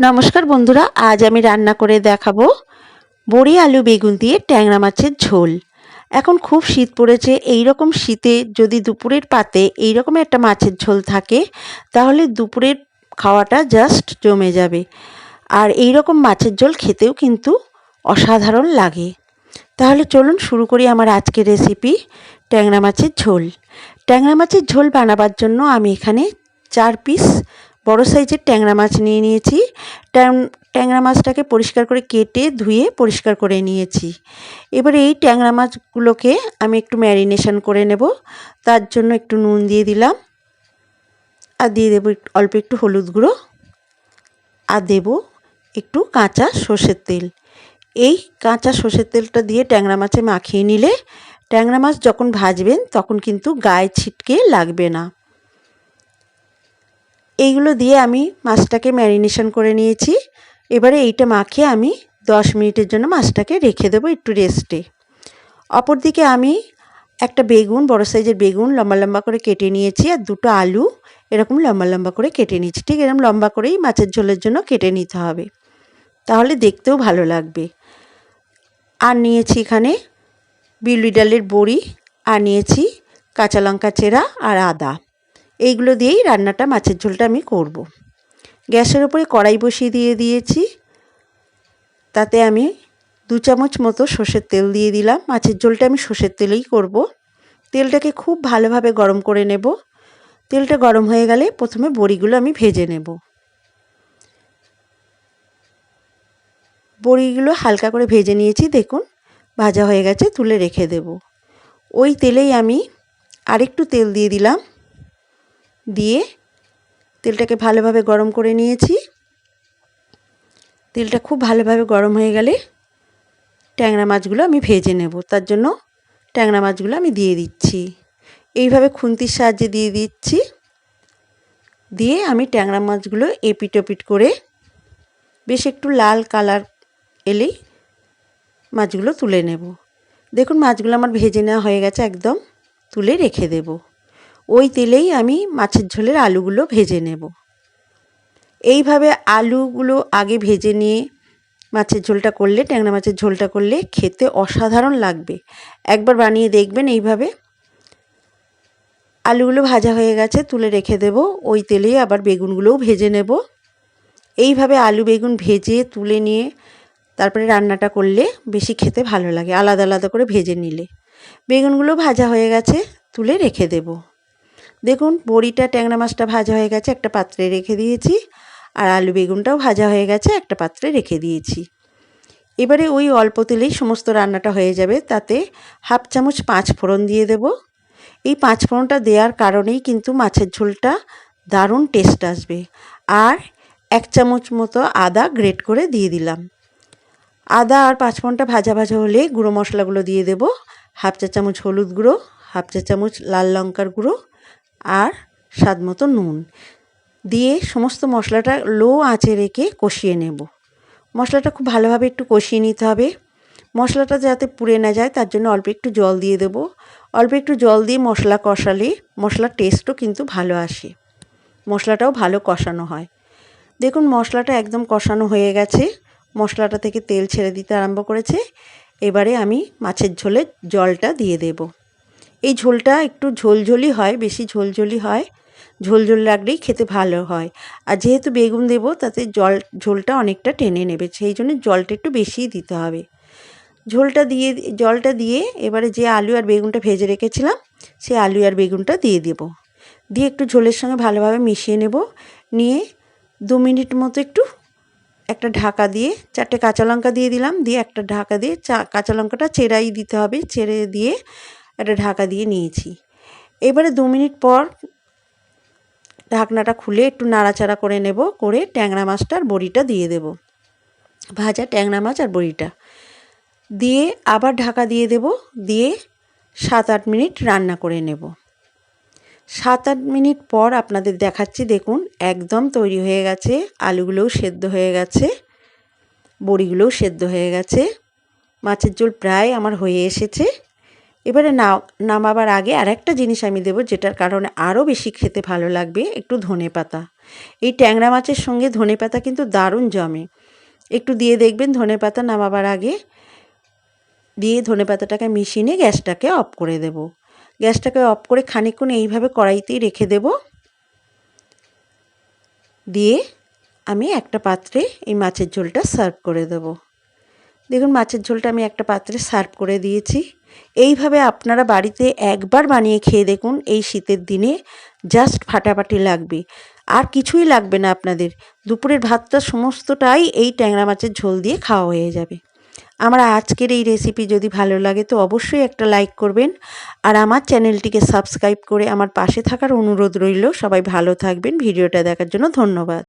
নমস্কার বন্ধুরা, আজ আমি রান্না করে দেখাবো বড়ি আলু বেগুন দিয়ে ট্যাংরা মাছের ঝোল। এখন খুব শীত পড়েছে এই রকম শীতে যদি দুপুরের পাতে এই রকম একটা মাছের ঝোল থাকে, তাহলে দুপুরের খাওয়াটা জাস্ট জমে যাবে। আর এই রকম মাছের ঝোল খেতেও কিন্তু অসাধারণ লাগে। তাহলে চলুন শুরু করি আমার আজকের রেসিপি ট্যাংরা মাছের ঝোল। ট্যাংরা মাছের ঝোল বানাবার জন্য আমি এখানে চার পিস বড় সাইজের ট্যাংরা মাছ নিয়ে নিয়েছি। ট্যাংরা মাছটাকে পরিষ্কার করে কেটে ধুয়ে পরিষ্কার করে নিয়েছি। এবারে এই ট্যাংরা মাছগুলোকে আমি একটু ম্যারিনেশন করে নেব। তার জন্য একটু নুন দিয়ে দিলাম। আর দিয়ে দেবো অল্প একটু হলুদ গুঁড়ো। আর দেব একটু কাঁচা সর্ষের তেল। এই কাঁচা সর্ষের তেলটা দিয়ে ট্যাংরা মাছে মাখিয়ে নিলে ট্যাংরা মাছ যখন ভাজবেন তখন কিন্তু গায়ে ছিটকে লাগবে না। এইগুলো দিয়ে আমি মাছটাকে ম্যারিনেশন করে নিয়েছি। এবারে এইটা মাখিয়ে আমি দশ মিনিটের জন্য মাছটাকে রেখে দেবো একটু রেস্টে। অপরদিকে আমি একটা বেগুন, বড় সাইজের বেগুন লম্বা লম্বা করে কেটে নিয়েছি আর দুটো আলু এরকম লম্বা লম্বা করে কেটে নিয়েছি। ঠিক এরকম লম্বা করেই মাছের ঝোলের জন্য কেটে নিতে হবে। তাহলে দেখতেও ভালো লাগবে। আর নিয়েছি এখানে বিউলি ডালের বড়ি, আর নিয়েছি কাঁচা লঙ্কা চেরা আর আদা। এইগুলো দিয়েই রান্নাটা, মাছের ঝোলটা আমি করব। গ্যাসের ওপরে কড়াই বসিয়ে দিয়ে দিয়েছি। তাতে আমি দু চামচ মতো সর্ষের তেল দিয়ে দিলাম। মাছের ঝোলটা আমি সর্ষের তেলেই করব। তেলটাকে খুব ভালোভাবে গরম করে নেব। তেলটা গরম হয়ে গেলে প্রথমে বড়িগুলো আমি ভেজে নেব। বড়িগুলো হালকা করে ভেজে নিয়েছি, দেখুন, ভাজা হয়ে গেছে, তুলে রেখে দেব। ওই তেলেই আমি আরেকটু তেল দিয়ে দিলাম। দিয়ে তেলটাকে ভালোভাবে গরম করে নিয়েছি। তেলটা খুব ভালোভাবে গরম হয়ে গেলে ট্যাংরা মাছগুলো আমি ভেজে নেব। তার জন্য ট্যাংরা মাছগুলো আমি দিয়ে দিচ্ছি। এইভাবে খুন্তির সাহায্যে দিয়ে দিচ্ছি। দিয়ে আমি ট্যাংরা মাছগুলো এপিট ওপিট করে বেশ একটু লাল কালার এলেই মাছগুলো তুলে নেব। দেখুন মাছগুলো আমার ভেজে নেওয়া হয়ে গেছে একদম তুলে রেখে দেবো। ওই তেলেই আমি মাছের ঝোলের আলুগুলো ভেজে নেব। এইভাবে আলুগুলো আগে ভেজে নিয়ে মাছের ঝোলটা করলে, ট্যাংরা মাছের ঝোলটা করলে খেতে অসাধারণ লাগবে। একবার বানিয়ে দেখবেন এইভাবে। আলুগুলো ভাজা হয়ে গেছে, তুলে রেখে দেব। ওই তেলেই আবার বেগুনগুলোও ভেজে নেব। এইভাবে আলু বেগুন ভেজে, তুলে নিয়ে তারপরে রান্নাটা করলে বেশি খেতে ভালো লাগে, আলাদা আলাদা করে ভেজে নিলে। বেগুনগুলো ভাজা হয়ে গেছে, তুলে রেখে দেবো। দেখুন, বড়িটা, ট্যাংরা মাছটা ভাজা হয়ে গেছে, একটা পাত্রে রেখে দিয়েছি। আর আলু বেগুনটাও ভাজা হয়ে গেছে, একটা পাত্রে রেখে দিয়েছি। এবারে ওই অল্প তেলেই সমস্ত রান্নাটা হয়ে যাবে। তাতে হাফ চামচ পাঁচ ফোড়ন দিয়ে দেব। এই পাঁচ ফোড়নটা দেওয়ার কারণেই কিন্তু মাছের ঝোলটা দারুণ টেস্ট আসবে। আর এক চামচ মতো আদা গ্রেট করে দিয়ে দিলাম। আদা আর পাঁচ ফোড়নটা ভাজা ভাজা হলে গুঁড়ো মশলাগুলো দিয়ে দেব। হাফ চা চামচ হলুদ গুঁড়ো, হাফ চা চামচ লাল লঙ্কার গুঁড়ো আর স্বাদ মতো নুন। দিয়ে সমস্ত মশলাটা লো আঁচে রেখে কষিয়ে নেব। মশলাটা খুব ভালোভাবে একটু কষিয়ে নিতে হবে। মশলাটা যাতে পুড়ে না যায়, তার জন্য অল্প একটু জল দিয়ে দেব। অল্প একটু জল দিয়ে মশলা কষালে মশলার টেস্টও কিন্তু ভালো আসে। মশলাটাও ভালো কষানো হয়। দেখুন, মশলাটা একদম কষানো হয়ে গেছে। মশলাটা থেকে তেল ছেড়ে দিতে আরম্ভ করেছে। এবারে আমি মাছের ঝোলে জলটা দিয়ে দেবো। এই ঝোলটা একটু ঝোলঝোলি হয়, বেশি ঝোলঝোলি হয়। ঝোলঝোল লাগলেই খেতে ভালো হয়। আর যেহেতু বেগুন দেব, তাতে জল, ঝোলটা অনেকটা টেনে নেবে, সেই জন্য জলটা একটু বেশিই দিতে হবে। ঝোলটা দিয়ে, জলটা দিয়ে এবারে যে আলু আর বেগুনটা ভেজে রেখেছিলাম সেই আলু আর বেগুনটা দিয়ে দেব। দিয়ে একটু ঝোলের সঙ্গে ভালোভাবে মিশিয়ে নেব। নিয়ে দু মিনিট মতো একটু একটা ঢাকা দিয়ে, চারটে কাঁচা লঙ্কা দিয়ে দিলাম। দিয়ে একটা ঢাকা দিয়ে চা, কাঁচা লঙ্কাটা চেরাই দিতে হবে। চেরে দিয়ে একটা ঢাকা দিয়ে নিয়েছি। এবারে দু মিনিট পর ঢাকনাটা খুলে একটু নাড়াচাড়া করে নেব, করে ট্যাংরা মাছটার বড়িটা দিয়ে দেব। ভাজা ট্যাংরা মাছ আর বড়িটা। দিয়ে আবার ঢাকা দিয়ে দেব, দিয়ে সাত আট মিনিট রান্না করে নেব। সাত আট মিনিট পর আপনাদের দেখাচ্ছি, দেখুন একদম তৈরি হয়ে গেছে, আলুগুলোও সেদ্ধ হয়ে গেছে, বড়িগুলোও সেদ্ধ হয়ে গেছে। মাছের ঝোল প্রায় আমার হয়ে এসেছে। এবারে না নামাবার আগে আর একটা জিনিস আমি দেবো যেটার কারণে আরও বেশি খেতে ভালো লাগবে, একটু ধনে পাতা। এই ট্যাংরা মাছের সঙ্গে ধনে পাতা কিন্তু দারুণ জমে। একটু দিয়ে দেখবেন ধনে পাতা নামাবার আগে। দিয়ে ধনে পাতাটাকে মিশিয়ে গ্যাসটাকে অফ করে দেব। গ্যাসটাকে অফ করে খানিকক্ষণ এইভাবে কড়াইতেই রেখে দেব। দিয়ে আমি একটা পাত্রে এই মাছের ঝোলটা সার্ভ করে দেব। দেখুন মাছের ঝোলটা আমি একটা পাত্রে সার্ভ করে দিয়েছি। এইভাবে আপনারা বাড়িতে একবার বানিয়ে খেয়ে দেখুন এই শীতের দিনে। জাস্ট ফাটাফাটি লাগবে। আর কিছুই লাগবে না আপনাদের। দুপুরের ভাতটা সমস্তটাই এই ট্যাংরা মাছের ঝোল দিয়ে খাওয়া হয়ে যাবে। আমার আজকের এই রেসিপি যদি ভালো লাগে তো অবশ্যই একটা লাইক করবেন। আর আমার চ্যানেলটিকে সাবস্ক্রাইব করে আমার পাশে থাকার অনুরোধ রইল। সবাই ভালো থাকবেন। ভিডিওটা দেখার জন্য ধন্যবাদ।